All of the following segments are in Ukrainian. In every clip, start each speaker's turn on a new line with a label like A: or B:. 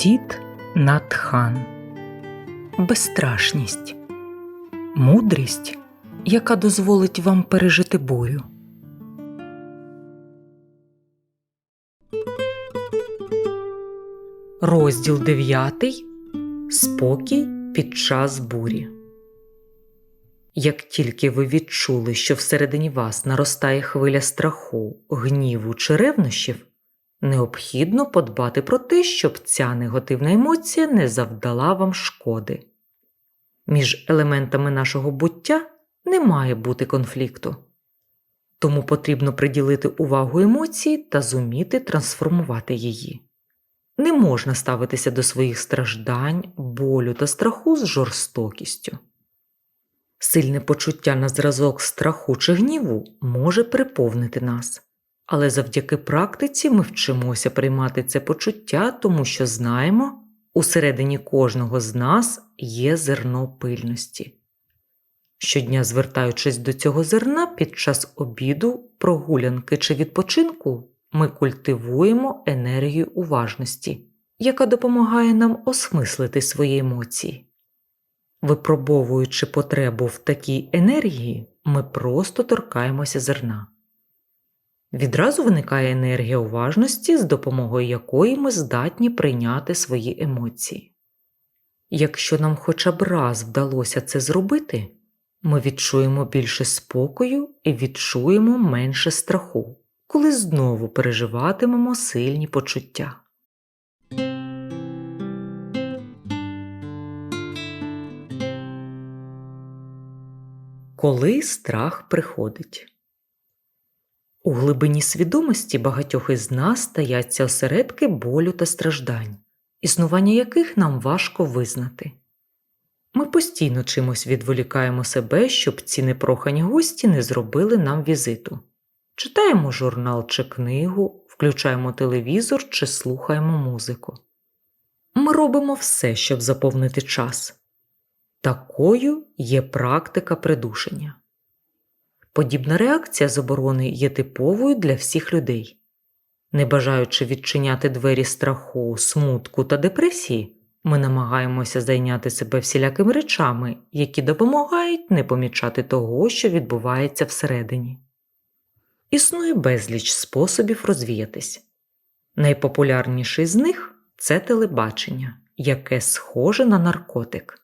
A: Тіт Натхан Безстрашність, мудрість, яка дозволить вам пережити бурю. Розділ 9. Спокій під час бурі. Як тільки ви відчули, що всередині вас наростає хвиля страху, гніву чи ревнощів, необхідно подбати про те, щоб ця негативна емоція не завдала вам шкоди. Між елементами нашого буття не має бути конфлікту, тому потрібно приділити увагу емоції та зуміти трансформувати її. Не можна ставитися до своїх страждань, болю та страху з жорстокістю. Сильне почуття на зразок страху чи гніву може приповнити нас, але завдяки практиці ми вчимося приймати це почуття, тому що знаємо, усередині кожного з нас є зерно пильності. Щодня, звертаючись до цього зерна під час обіду, прогулянки чи відпочинку, ми культивуємо енергію уважності, яка допомагає нам осмислити свої емоції. Випробовуючи потребу в такій енергії, ми просто торкаємося зерна. Відразу виникає енергія уважності, з допомогою якої ми здатні прийняти свої емоції. Якщо нам хоча б раз вдалося це зробити, ми відчуємо більше спокою і відчуємо менше страху, коли знову переживатимемо сильні почуття. Коли страх приходить. У глибині свідомості багатьох із нас стаяться осередки болю та страждань, існування яких нам важко визнати. Ми постійно чимось відволікаємо себе, щоб ці непрохані гості не зробили нам візиту. Читаємо журнал чи книгу, включаємо телевізор чи слухаємо музику. Ми робимо все, щоб заповнити час. Такою є практика придушення. Подібна реакція з оборони є типовою для всіх людей. Не бажаючи відчиняти двері страху, смутку та депресії, ми намагаємося зайняти себе всілякими речами, які допомагають не помічати того, що відбувається всередині. Існує безліч способів розвіятись. Найпопулярніший з них це телебачення, яке схоже на наркотик.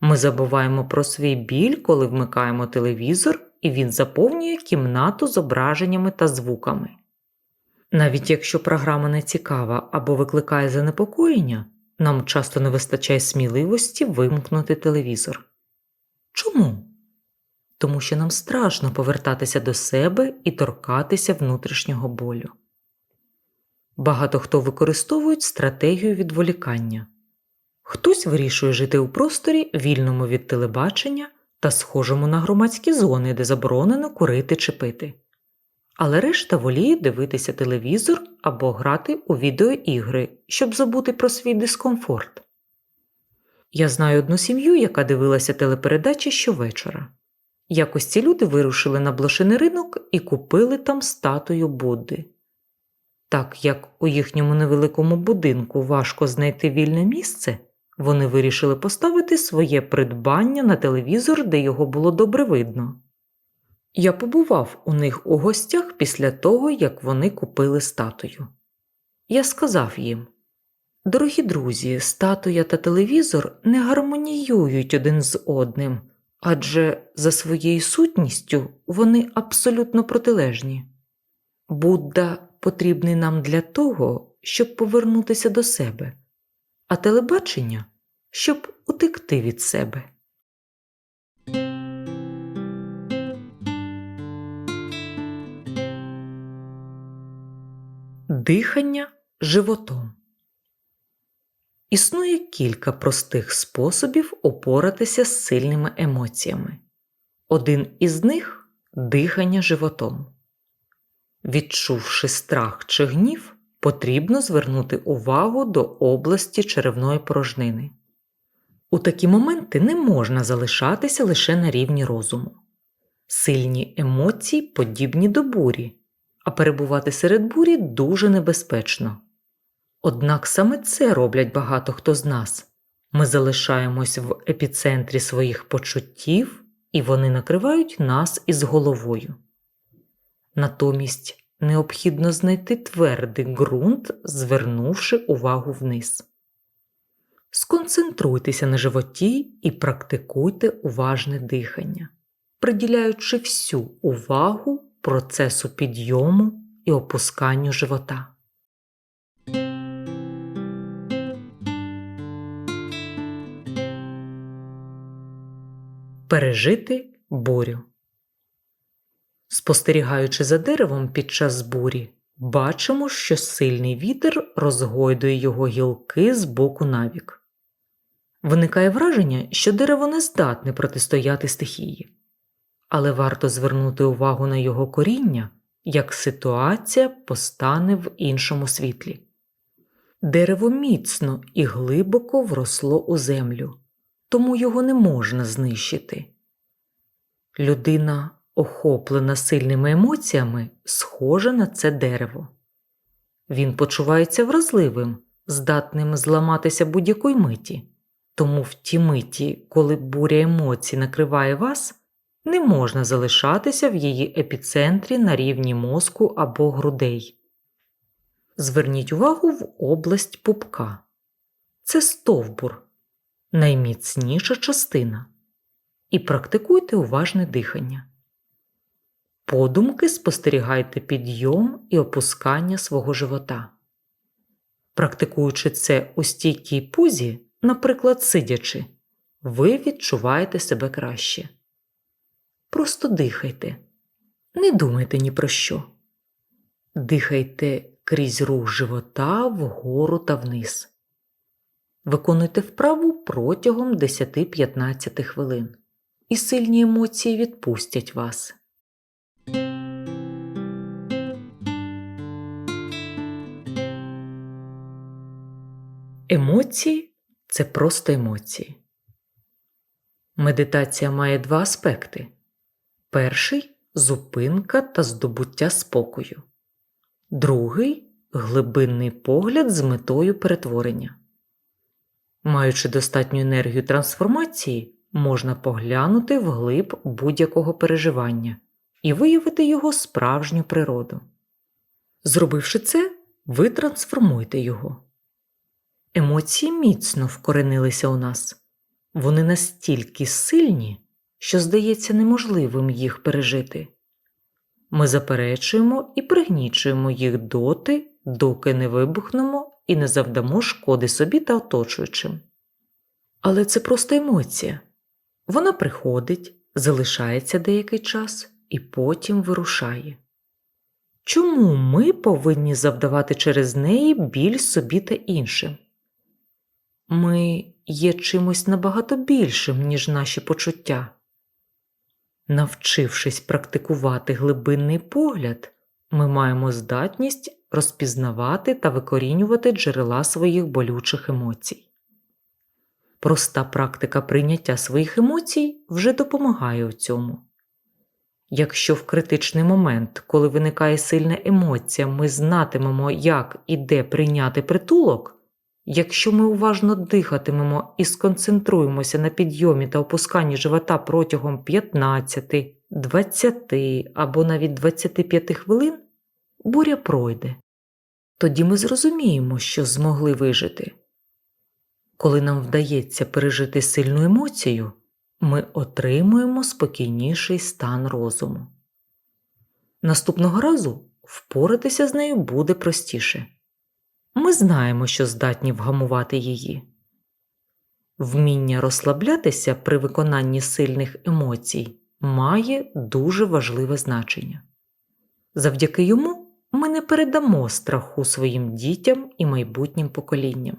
A: Ми забуваємо про свій біль, коли вмикаємо телевізор, і він заповнює кімнату зображеннями та звуками. Навіть якщо програма не цікава або викликає занепокоєння, нам часто не вистачає сміливості вимкнути телевізор. Чому? Тому що нам страшно повертатися до себе і торкатися внутрішнього болю. Багато хто використовують стратегію відволікання. Хтось вирішує жити у просторі, вільному від телебачення та схожому на громадські зони, де заборонено курити чи пити. Але решта воліє дивитися телевізор або грати у відеоігри, щоб забути про свій дискомфорт. Я знаю одну сім'ю, яка дивилася телепередачі щовечора. Якось ці люди вирушили на блошиний ринок і купили там статую Будди. Так як у їхньому невеликому будинку важко знайти вільне місце, вони вирішили поставити своє придбання на телевізор, де його було добре видно. Я побував у них у гостях після того, як вони купили статую. Я сказав їм Дорогі друзі, статуя та телевізор не гармоніюють один з одним, адже за своєю сутністю вони абсолютно протилежні. Будда потрібний нам для того, щоб повернутися до себе, а телебачення щоб утекти від себе. Дихання животом. Існує кілька простих способів опоратися з сильними емоціями. Один із них дихання животом. Відчувши страх чи гнів, потрібно звернути увагу до області черевної порожнини. У такі моменти не можна залишатися лише на рівні розуму. Сильні емоції подібні до бурі, а перебувати серед бурі дуже небезпечно. Однак саме це роблять багато хто з нас. Ми залишаємось в епіцентрі своїх почуттів, і вони накривають нас із головою. Натомість необхідно знайти твердий ґрунт, звернувши увагу вниз. Сконцентруйтеся на животі і практикуйте уважне дихання, приділяючи всю увагу процесу підйому і опусканню живота. Пережити бурю. Спостерігаючи за деревом під час бурі, бачимо, що сильний вітер розгойдує його гілки з боку навік. Виникає враження, що дерево не здатне протистояти стихії, але варто звернути увагу на його коріння, як ситуація постане в іншому світлі. Дерево міцно і глибоко вросло у землю, тому його не можна знищити. Людина, охоплена сильними емоціями, схожа на це дерево. Він почувається вразливим, здатним зламатися будь-якої миті. Тому в ті миті, коли буря емоцій накриває вас, не можна залишатися в її епіцентрі на рівні мозку або грудей. Зверніть увагу в область пупка. Це стовбур, найміцніша частина. І практикуйте уважне дихання. Подумки спостерігайте підйом і опускання свого живота. Практикуючи це у стійкій пузі, наприклад, сидячи, ви відчуваєте себе краще. Просто дихайте, не думайте ні про що. Дихайте крізь рух живота вгору та вниз. Виконуйте вправу протягом 10-15 хвилин, і сильні емоції відпустять вас. Емоції це просто емоції. Медитація має два аспекти. Перший зупинка та здобуття спокою, другий глибинний погляд з метою перетворення. Маючи достатню енергію трансформації, можна поглянути вглиб будь-якого переживання і виявити його справжню природу. Зробивши це, ви трансформуєте його. Емоції міцно вкоренилися у нас, вони настільки сильні, що здається неможливим їх пережити. Ми заперечуємо і пригнічуємо їх доти, доки не вибухнемо і не завдамо шкоди собі та оточуючим. Але це просто емоція. Вона приходить, залишається деякий час і потім вирушає. Чому ми повинні завдавати через неї біль собі та іншим? Ми є чимось набагато більшим, ніж наші почуття. Навчившись практикувати глибинний погляд, ми маємо здатність розпізнавати та викорінювати джерела своїх болючих емоцій. Проста практика прийняття своїх емоцій вже допомагає у цьому. Якщо в критичний момент, коли виникає сильна емоція, ми знатимемо, як і де прийняти притулок, якщо ми уважно дихатимемо і сконцентруємося на підйомі та опусканні живота протягом 15, 20 або навіть 25 хвилин, буря пройде. Тоді ми зрозуміємо, що змогли вижити. Коли нам вдається пережити сильну емоцію, ми отримуємо спокійніший стан розуму. Наступного разу впоратися з нею буде простіше. Ми знаємо, що здатні вгамувати її. Вміння розслаблятися при виконанні сильних емоцій має дуже важливе значення. Завдяки йому ми не передамо страху своїм дітям і майбутнім поколінням.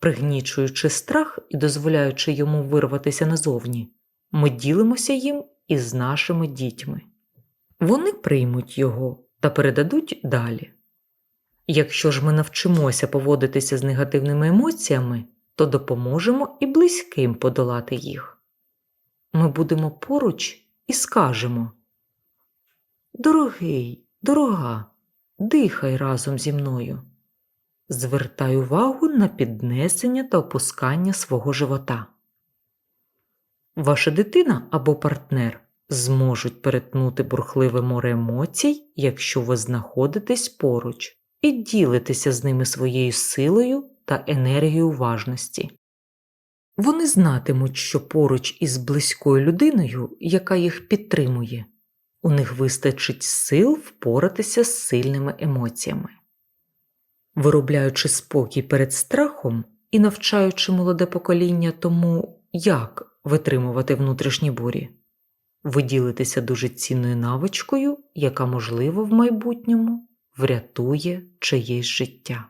A: Пригнічуючи страх і дозволяючи йому вирватися назовні, ми ділимося їм із нашими дітьми. Вони приймуть його та передадуть далі. Якщо ж ми навчимося поводитися з негативними емоціями, то допоможемо і близьким подолати їх. Ми будемо поруч і скажемо Дорогий, дорога, дихай разом зі мною. Звертай увагу на піднесення та опускання свого живота. Ваша дитина або партнер зможуть перетнути бурхливе море емоцій, якщо ви знаходитесь поруч і ділитеся з ними своєю силою та енергією уважності. Вони знатимуть, що поруч із близькою людиною, яка їх підтримує, у них вистачить сил впоратися з сильними емоціями. Виробляючи спокій перед страхом і навчаючи молоде покоління тому, як витримувати внутрішні бурі, ви ділитеся дуже цінною навичкою, яка, можливо, в майбутньому врятує чиєсь життя.